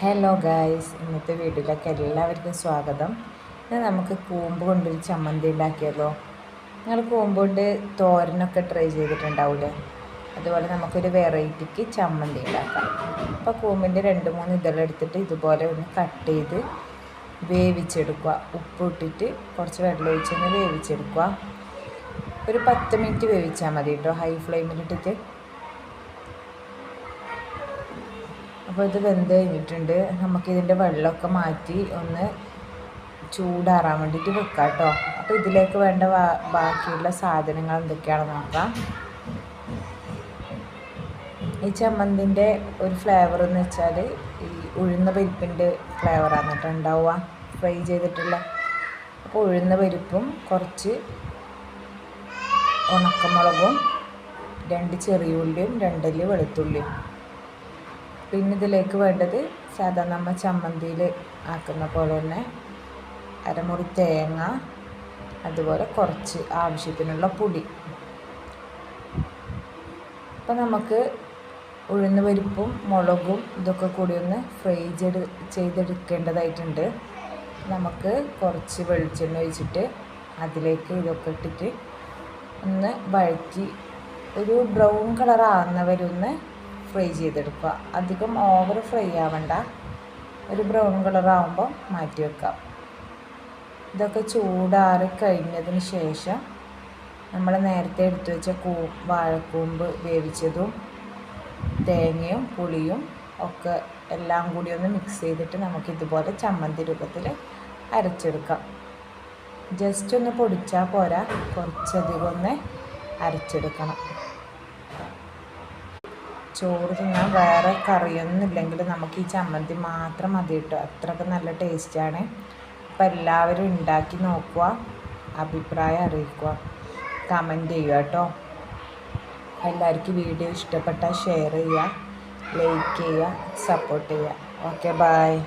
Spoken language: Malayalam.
ഹലോ ഗായ്സ് ഇന്നത്തെ വീട്ടിലേക്ക് എല്ലാവർക്കും സ്വാഗതം. ഇന്ന് നമുക്ക് കൂമ്പ് കൊണ്ടൊരു ചമ്മന്തി ഉണ്ടാക്കിയല്ലോ. നിങ്ങൾ കൂമ്പ് കൊണ്ട് തോരനൊക്കെ ട്രൈ ചെയ്തിട്ടുണ്ടാവില്ലേ അതുപോലെ നമുക്കൊരു വെറൈറ്റിക്ക് ചമ്മന്തി ഉണ്ടാക്കാം. അപ്പോൾ കൂമ്പിന്റെ രണ്ട് മൂന്ന് ഇതെടുത്തിട്ട് ഇതുപോലെ ഒന്ന് കട്ട് ചെയ്ത് വേവിച്ചെടുക്കുക. ഉപ്പ് ഇട്ടിട്ട് കുറച്ച് വെള്ളം ഒഴിച്ചൊന്ന് വേവിച്ചെടുക്കുക. ഒരു പത്ത് മിനിറ്റ് വേവിച്ചാൽ മതി കേട്ടോ. ഹൈ ഫ്ലെയിമിലിട്ടിട്ട് അപ്പോൾ ഇത് വെന്ത് കഴിഞ്ഞിട്ടുണ്ട്. നമുക്കിതിന്റെ വെള്ളമൊക്കെ മാറ്റി ഒന്ന് ചൂടാറാൻ വേണ്ടിയിട്ട് വെക്കാം കേട്ടോ അപ്പോൾ ഇതിലേക്ക് വേണ്ട ബാക്കിയുള്ള സാധനങ്ങൾ എന്തൊക്കെയാണെന്ന് നോക്കാം. ഈ ചമ്മന്തിന്റെ ഒരു ഫ്ലേവർ എന്ന് വെച്ചാൽ ഈ ഉഴുന്ന പരിപ്പിന്റെ ഫ്ലേവറാണ് കേട്ടോ ഉണ്ടാവുക. ഫ്രൈ ചെയ്തിട്ടുള്ള. അപ്പോൾ ഉഴുന്ന പരിപ്പും കുറച്ച് ഉണക്കമുളകും രണ്ട് ചെറിയ ഉള്ളിയും രണ്ടല്ലി വെളുത്തുള്ളിയും. പിന്നെ ഇതിലേക്ക് വേണ്ടത് സാധാ നമ്മൾ ചമ്മന്തിയിൽ ആക്കുന്ന പോലെ തന്നെ അരമുറി തേങ്ങ അതുപോലെ കുറച്ച് ആവശ്യത്തിനുള്ള പൊടി അപ്പം നമുക്ക് ഉഴുന്ന് പരിപ്പും മുളകും ഇതൊക്കെ കൂടി ഒന്ന് ഫ്രൈ ചെയ്ത് ചെയ്തെടുക്കേണ്ടതായിട്ടുണ്ട്. നമുക്ക് കുറച്ച് വെളിച്ചെണ്ണ ഒഴിച്ചിട്ട് അതിലേക്ക് ഇതൊക്കെ ഇട്ടിട്ട് ഒന്ന് വഴറ്റി ഒരു ബ്രൗൺ കളർ ആകുന്നവരൊന്ന് ഫ്രൈ ചെയ്തെടുക്കുക. അധികം ഓവർ ഫ്രൈ ആവണ്ട. ഒരു ബ്രൗൺ കളർ ആകുമ്പോൾ മാറ്റി വെക്കാം. ഇതൊക്കെ ചൂടാറി കഴിഞ്ഞതിന് ശേഷം നമ്മൾ നേരത്തെ എടുത്തു വെച്ച കൂ വാഴക്കൂമ്പ് വേവിച്ചതും തേങ്ങയും പുളിയും ഒക്കെ എല്ലാം കൂടി ഒന്ന് മിക്സ് ചെയ്തിട്ട് നമുക്ക് ഇതുപോലെ ചമ്മന്തി രൂപത്തിൽ അരച്ചെടുക്കാം. ജസ്റ്റ് ഒന്ന് പൊടിച്ചാൽ പോരാ. കുറച്ചധികം ഒന്ന് അരച്ചെടുക്കണം. ചോറ് തിന്നാൻ വേറെ കറിയൊന്നും ഇല്ലെങ്കിൽ നമുക്ക് ഈ ചമ്മന്തി മാത്രം മതി കിട്ടും. അത്രയ്ക്ക് നല്ല ടേസ്റ്റാണ്. അപ്പം എല്ലാവരും ഉണ്ടാക്കി നോക്കുക അഭിപ്രായം അറിയിക്കുക കമന്റ് ചെയ്യുക കേട്ടോ. എല്ലാവർക്കും വീഡിയോ ഇഷ്ടപ്പെട്ടാൽ ഷെയർ ചെയ്യുക ലൈക്ക് ചെയ്യുക സപ്പോർട്ട് ചെയ്യുക. Okay bye